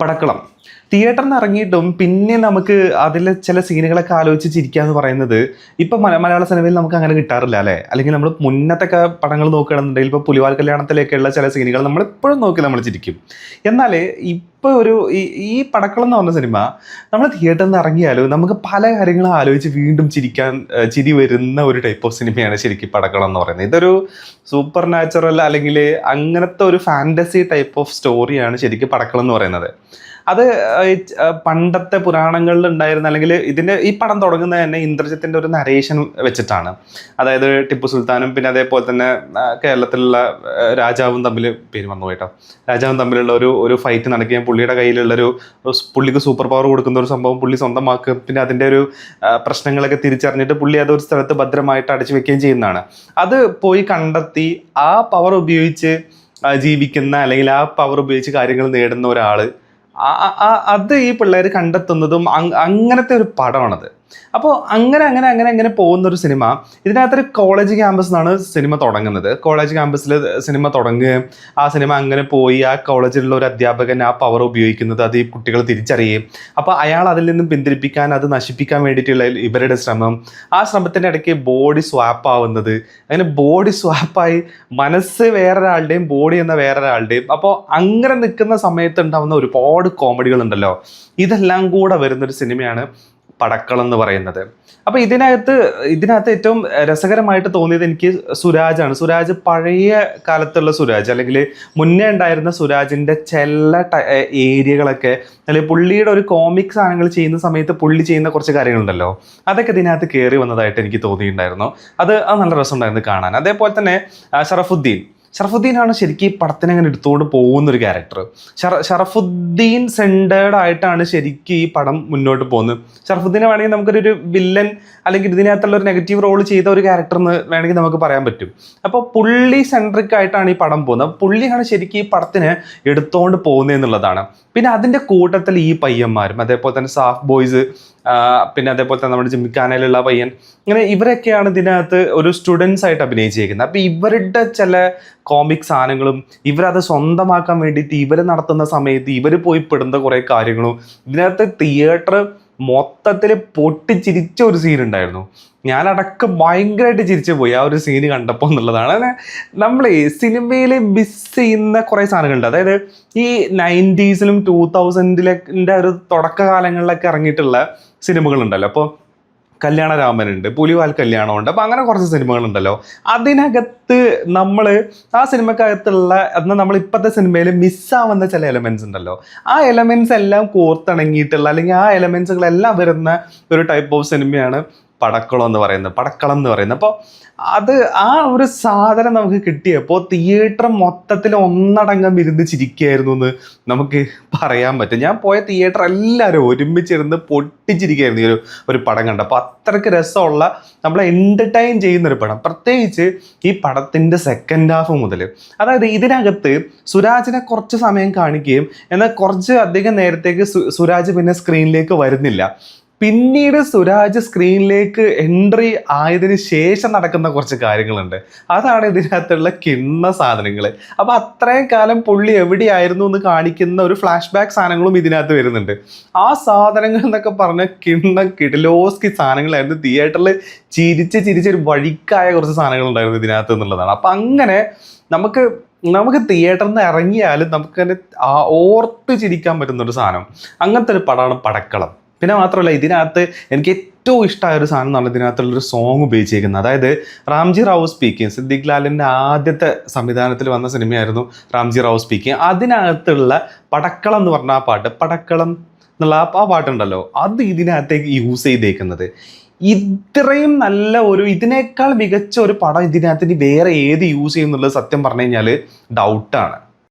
പടക്കളം. തിയേറ്ററിൽ നിന്ന് ഇറങ്ങിയിട്ടും പിന്നെ നമുക്ക് അതിലെ ചില സീനുകളൊക്കെ ആലോചിച്ച് ചിരിക്കുക എന്ന് പറയുന്നത് ഇപ്പം മല മലയാള സിനിമയിൽ നമുക്ക് അങ്ങനെ കിട്ടാറില്ല അല്ലേ? അല്ലെങ്കിൽ നമ്മൾ മുന്നത്തെ പടങ്ങൾ നോക്കുകയാണെന്നുണ്ടെങ്കിൽ ഇപ്പോൾ പുലിവാൽ കല്യാണത്തിലേക്കുള്ള ചില സീനുകൾ നമ്മൾ എപ്പോഴും നോക്കി നമ്മൾ ചിരിക്കും. എന്നാൽ ഇപ്പോൾ ഒരു ഈ ഈ പടക്കളം എന്ന് പറഞ്ഞ സിനിമ നമ്മൾ തിയേറ്ററിൽ നിന്ന് ഇറങ്ങിയാലും നമുക്ക് പല കാര്യങ്ങളും ആലോചിച്ച് വീണ്ടും ചിരിക്കാൻ ചിരി വരുന്ന ഒരു ടൈപ്പ് ഓഫ് സിനിമയാണ് ശരിക്കും പടക്കളം എന്ന് പറയുന്നത്. ഇതൊരു സൂപ്പർ നാച്ചുറൽ അല്ലെങ്കിൽ അങ്ങനത്തെ ഒരു ഫാന്റസി ടൈപ്പ് ഓഫ് സ്റ്റോറിയാണ് ശരിക്കും പടക്കളം എന്ന് പറയുന്നത്. അത് പണ്ടത്തെ പുരാണങ്ങളിൽ ഉണ്ടായിരുന്ന അല്ലെങ്കിൽ ഇതിന്റെ ഈ പടം തുടങ്ങുന്നത് തന്നെ ഇന്ദ്രജിത്തിന്റെ ഒരു നരേഷൻ വെച്ചിട്ടാണ്. അതായത് ടിപ്പു സുൽത്താനും പിന്നെ അതേപോലെ തന്നെ കേരളത്തിലുള്ള രാജാവും തമ്മിൽ പേര് വന്നു കേട്ടോ. രാജാവും തമ്മിലുള്ള ഒരു ഒരു ഫൈറ്റ് നടക്കുകയും പുള്ളിയുടെ കയ്യിലുള്ള ഒരു സ് പുള്ളിക്ക് സൂപ്പർ പവർ കൊടുക്കുന്ന ഒരു സംഭവം പുള്ളി സ്വന്തമാക്കുകയും പിന്നെ അതിന്റെ ഒരു പ്രശ്നങ്ങളൊക്കെ തിരിച്ചറിഞ്ഞിട്ട് പുള്ളി അത് ഒരു സ്ഥലത്ത് ഭദ്രമായിട്ട് അടച്ചു വെക്കുകയും ചെയ്യുന്നതാണ്. അത് പോയി കണ്ടെത്തി ആ പവർ ഉപയോഗിച്ച് ജീവിക്കുന്ന അല്ലെങ്കിൽ ആ പവർ ഉപയോഗിച്ച് കാര്യങ്ങൾ നേടുന്ന ആ- അത് ഈ പിള്ളേർ കണ്ടെത്തുന്നതും അങ്ങനത്തെ ഒരു പടമാണത്. അപ്പോൾ അങ്ങനെ അങ്ങനെ അങ്ങനെ അങ്ങനെ പോകുന്ന ഒരു സിനിമ ഇതിനകത്തൊരു കോളേജ് ക്യാമ്പസ് എന്നാണ് സിനിമ തുടങ്ങുന്നത്. കോളേജ് ക്യാമ്പസിൽ സിനിമ തുടങ്ങുകയും ആ സിനിമ അങ്ങനെ പോയി ആ കോളേജിലുള്ള ഒരു അധ്യാപകൻ ആ പവർ ഉപയോഗിക്കുന്നത് അത് ഈ കുട്ടികൾ തിരിച്ചറിയുകയും അപ്പോൾ അയാൾ അതിൽ നിന്നും പിന്തിരിപ്പിക്കാൻ അത് നശിപ്പിക്കാൻ വേണ്ടിയിട്ടുള്ള ഇവരുടെ ശ്രമം ആ ശ്രമത്തിന്റെ ഇടയ്ക്ക് ബോഡി സ്വാപ്പ് ആവുന്നത് അങ്ങനെ ബോഡി സ്വാപ്പായി മനസ്സ് വേറൊരാളുടെയും ബോഡി എന്ന വേറൊരാളുടെയും അപ്പോൾ അങ്ങനെ നിൽക്കുന്ന സമയത്ത് ഉണ്ടാവുന്ന ഒരുപാട് കോമഡികളുണ്ടല്ലോ ഇതെല്ലാം കൂടെ വരുന്നൊരു സിനിമയാണ് പടക്കളം എന്ന് പറയുന്നത്. അപ്പൊ ഇതിനകത്ത് ഇതിനകത്ത് ഏറ്റവും രസകരമായിട്ട് തോന്നിയത് എനിക്ക് സുരാജാണ്. സുരാജ് പഴയ കാലത്തുള്ള സുരാജ് അല്ലെങ്കിൽ മുന്നേ ഉണ്ടായിരുന്ന സുരാജിന്റെ ചില ഏരിയകളൊക്കെ അല്ലെങ്കിൽ പുള്ളിയുടെ ഒരു കോമിക് സാധനങ്ങൾ ചെയ്യുന്ന സമയത്ത് പുള്ളി ചെയ്യുന്ന കുറച്ച് കാര്യങ്ങളുണ്ടല്ലോ അതൊക്കെ ഇതിനകത്ത് കയറി വന്നതായിട്ട് എനിക്ക് തോന്നിയിട്ടുണ്ടായിരുന്നു. അത് അത് നല്ല രസമുണ്ടായിരുന്നു കാണാൻ. അതേപോലെ തന്നെ ഷറഫുദ്ദീൻ. ഷറഫുദ്ദീനാണ് ശരിക്കും ഈ പടത്തിനെ അങ്ങനെ എടുത്തുകൊണ്ട് പോകുന്ന ഒരു ക്യാരക്ടർ ഷറഫുദ്ദീൻ സെന്റേർഡ് ആയിട്ടാണ് ശരിക്കും ഈ പടം മുന്നോട്ട് പോകുന്നത്. ഷറഫുദ്ദീനെ വേണമെങ്കിൽ നമുക്കൊരു വില്ലൻ അല്ലെങ്കിൽ ഇതിനകത്തുള്ള ഒരു നെഗറ്റീവ് റോൾ ചെയ്ത ഒരു ക്യാരക്ടർ എന്ന് വേണമെങ്കിൽ നമുക്ക് പറയാൻ പറ്റും. അപ്പോൾ പുള്ളി സെൻട്രിക് ആയിട്ടാണ് ഈ പടം പോകുന്നത്. പുള്ളിയാണ് ശരിക്കും ഈ പടത്തിനെ എടുത്തുകൊണ്ട് പോകുന്നത് എന്നുള്ളതാണ്. പിന്നെ അതിന്റെ കൂട്ടത്തിൽ ഈ പയ്യന്മാരും അതേപോലെ തന്നെ സാഫ് ബോയ്സ് പിന്നെ അതേപോലെ തന്നെ നമ്മുടെ ജിമ്മിക്കാനയിലുള്ള പയ്യൻ ഇങ്ങനെ ഇവരൊക്കെയാണ് ഇതിനകത്ത് ഒരു സ്റ്റുഡൻസ് ആയിട്ട് അഭിനയിച്ചിരിക്കുന്നത്. അപ്പോൾ ഇവരുടെ ചില കോമിക് സാധനങ്ങളും ഇവരത് സ്വന്തമാക്കാൻ വേണ്ടിയിട്ട് ഇവർ നടത്തുന്ന സമയത്ത് ഇവർ പോയി പെടുന്ന കുറേ കാര്യങ്ങളും ഇതിനകത്ത് തിയേറ്റർ മൊത്തത്തിൽ പൊട്ടിച്ചിരിച്ച ഒരു സീൻ ഉണ്ടായിരുന്നു. ഞാനടക്കം ഭയങ്കരമായിട്ട് ചിരിച്ചു പോയി. ആ ഒരു സീന് കണ്ടപ്പോൾ എന്നുള്ളതാണ്. നമ്മൾ സിനിമയിൽ മിസ് ചെയ്യുന്ന കുറേ സാധനങ്ങളുണ്ട്. അതായത് ഈ നയന്റീസിലും ടൂ തൗസൻഡിലെ ഒരു തുടക്കകാലങ്ങളിലൊക്കെ ഇറങ്ങിയിട്ടുള്ള സിനിമകളുണ്ടല്ലോ അപ്പോൾ കല്യാണരാമനുണ്ട് പുലിവാൽ കല്യാണമുണ്ട്. അപ്പം അങ്ങനെ കുറച്ച് സിനിമകളുണ്ടല്ലോ. അതിനകത്ത് നമ്മൾ ആ സിനിമക്കകത്തുള്ള അന്ന് നമ്മൾ ഇപ്പോഴത്തെ സിനിമയിൽ മിസ്സാവുന്ന ചില എലമെൻസ് ഉണ്ടല്ലോ. ആ എലമെൻസ് എല്ലാം കോർത്തിണങ്ങിയിട്ടുള്ള അല്ലെങ്കിൽ ആ എലമെൻസുകളെല്ലാം വരുന്ന ഒരു ടൈപ്പ് ഓഫ് സിനിമയാണ് പടക്കളം എന്ന് പറയുന്നത് പടക്കളം എന്ന് പറയുന്നത് അപ്പോൾ അത് ആ ഒരു സാധനം നമുക്ക് കിട്ടിയപ്പോൾ തിയേറ്റർ മൊത്തത്തിൽ ഒന്നടങ്കം ഇരുന്ന് ചിരിക്കുകയായിരുന്നു എന്ന് നമുക്ക് പറയാൻ പറ്റും. ഞാൻ പോയ തിയേറ്റർ എല്ലാവരും ഒരുമിച്ചിരുന്ന് പൊട്ടിച്ചിരിക്കുകയായിരുന്നു ഈ ഒരു ഒരു പടം കണ്ടപ്പോൾ അത്രയ്ക്ക് രസമുള്ള നമ്മളെ എന്റർടൈൻ ചെയ്യുന്നൊരു പടം. പ്രത്യേകിച്ച് ഈ പടത്തിന്റെ സെക്കൻഡ് ഹാഫ് മുതൽ. അതായത് ഇതിനകത്ത് സുരാജിനെ കുറച്ച് സമയം കാണിക്കുകയും എന്നാൽ കുറച്ച് അധികം നേരത്തേക്ക് സുരാജ് പിന്നെ സ്ക്രീനിലേക്ക് വരുന്നില്ല. പിന്നീട് സുരാജ് സ്ക്രീനിലേക്ക് എൻട്രി ആയതിന് ശേഷം നടക്കുന്ന കുറച്ച് കാര്യങ്ങളുണ്ട്. അതാണ് ഇതിനകത്തുള്ള കിണ്ണ സാധനങ്ങൾ അപ്പൊ അത്രയും കാലം പുള്ളി എവിടെയായിരുന്നു എന്ന് കാണിക്കുന്ന ഒരു ഫ്ലാഷ് ബാക്ക് സാധനങ്ങളും ഇതിനകത്ത് വരുന്നുണ്ട്. ആ സാധനങ്ങൾ എന്നൊക്കെ പറഞ്ഞ കിണ്ണ കിടലോസ്കി സാധനങ്ങളായിരുന്നു. തിയേറ്ററിൽ ചിരിച്ച് ചിരിച്ച് ഒരു വഴിക്കായ കുറച്ച് സാധനങ്ങൾ ഉണ്ടായിരുന്നു ഇതിനകത്ത് എന്നുള്ളതാണ്. അപ്പൊ അങ്ങനെ നമുക്ക് നമുക്ക് തിയേറ്ററിൽ നിന്ന് ഇറങ്ങിയാലും നമുക്ക് തന്നെ ഓർത്ത് ചിരിക്കാൻ പറ്റുന്ന ഒരു സാധനം. അങ്ങനത്തെ ഒരു പടമാണ് പടക്കളം. പിന്നെ മാത്രമല്ല ഇതിനകത്ത് എനിക്ക് ഏറ്റവും ഇഷ്ടമായ ഒരു സാധനം എന്ന് പറഞ്ഞാൽ ഇതിനകത്തുള്ള ഒരു സോങ് ഉപയോഗിച്ചേക്കുന്നത് അതായത് റാംജി റാവു സ്പീക്കിംഗ് സിദ്ദിഖ് ലാലിന്റെ ആദ്യത്തെ സംവിധാനത്തിൽ വന്ന സിനിമയായിരുന്നു റാംജി റാവു സ്പീക്കിംഗ് അതിനകത്തുള്ള പടക്കളം എന്ന് പറഞ്ഞ ആ പാട്ട്. പടക്കളം എന്നുള്ള ആ പാട്ടുണ്ടല്ലോ. അത് ഇതിനകത്തേക്ക് യൂസ് ചെയ്തേക്കുന്നത്. ഇത്രയും നല്ല ഒരു ഇതിനേക്കാൾ മികച്ച ഒരു പടം ഇതിനകത്ത് വേറെ ഏത് യൂസ് ചെയ്യുന്നുള്ളത് സത്യം പറഞ്ഞു കഴിഞ്ഞാൽ ഡൗട്ടാണ്